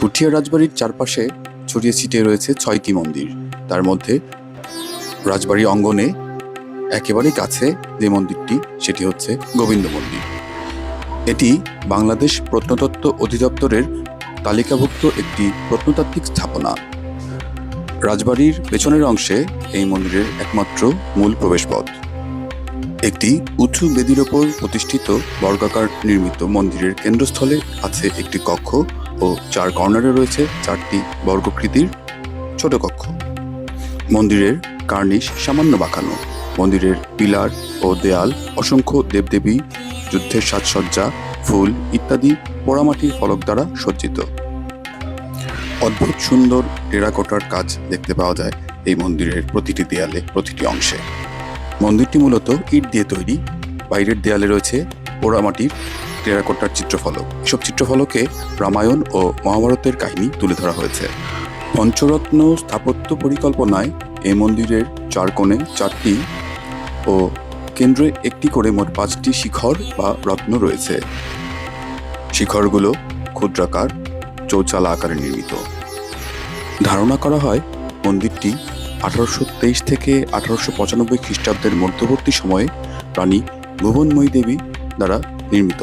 পুঠিয়া রাজবাড়ির চারপাশে ছড়িয়ে ছিটিয়ে রয়েছে ছয়টি মন্দির। তার মধ্যে রাজবাড়ি অঙ্গনে একেবারে কাছে যে মন্দিরটি, সেটি হচ্ছে গোবিন্দ মন্দির। এটি বাংলাদেশ প্রত্নতত্ত্ব অধিদপ্তরের তালিকাভুক্ত একটি প্রত্নতাত্ত্বিক স্থাপনা। রাজবাড়ির পেছনের অংশে এই মন্দিরের একমাত্র মূল প্রবেশপথ। একটি উঁচু বেদির ওপর প্রতিষ্ঠিত বর্গাকার নির্মিত মন্দিরের কেন্দ্রস্থলে আছে একটি কক্ষ। ও চার কর্নারে রয়েছে চারটি বর্গকৃতির ছোট কক্ষ। মন্দিরের কার্নিশ সামান্য বাঁকানো। মন্দিরের পিলার ও দেয়াল অসংখ্য দেবদেবী, যুদ্ধের সাজসজ্জা, ফুল ইত্যাদি পোড়ামাটির ফলক দ্বারা সজ্জিত। অদ্ভুত সুন্দর টেরাকোটার কাজ দেখতে পাওয়া যায় এই মন্দিরের প্রতিটি দেয়ালে প্রতিটি অংশে। মন্দিরটি মূলত ইট দিয়ে তৈরি। বাইরের দেয়ালে রয়েছে পোড়ামাটির টেরাকোটার চিত্রফলক। এসব চিত্রফলকে রামায়ণ ও মহাভারতের কাহিনী তুলে ধরা হয়েছে। পঞ্চরত্ন স্থাপত্য পরিকল্পনায় এই মন্দিরের চার কোণে চারটি ও কেন্দ্রে একটি করে মোট পাঁচটি শিখর বা রত্ন রয়েছে। শিখরগুলো ক্ষুদ্রাকার, চৌচালা আকারে নির্মিত। ধারণা করা হয়, মন্দিরটি আঠারোশো তেইশ থেকে আঠারোশো পঁচানব্বই খ্রিস্টাব্দের মধ্যবর্তী সময়ে রানী ভুবনময়ী দেবী দ্বারা নির্মিত।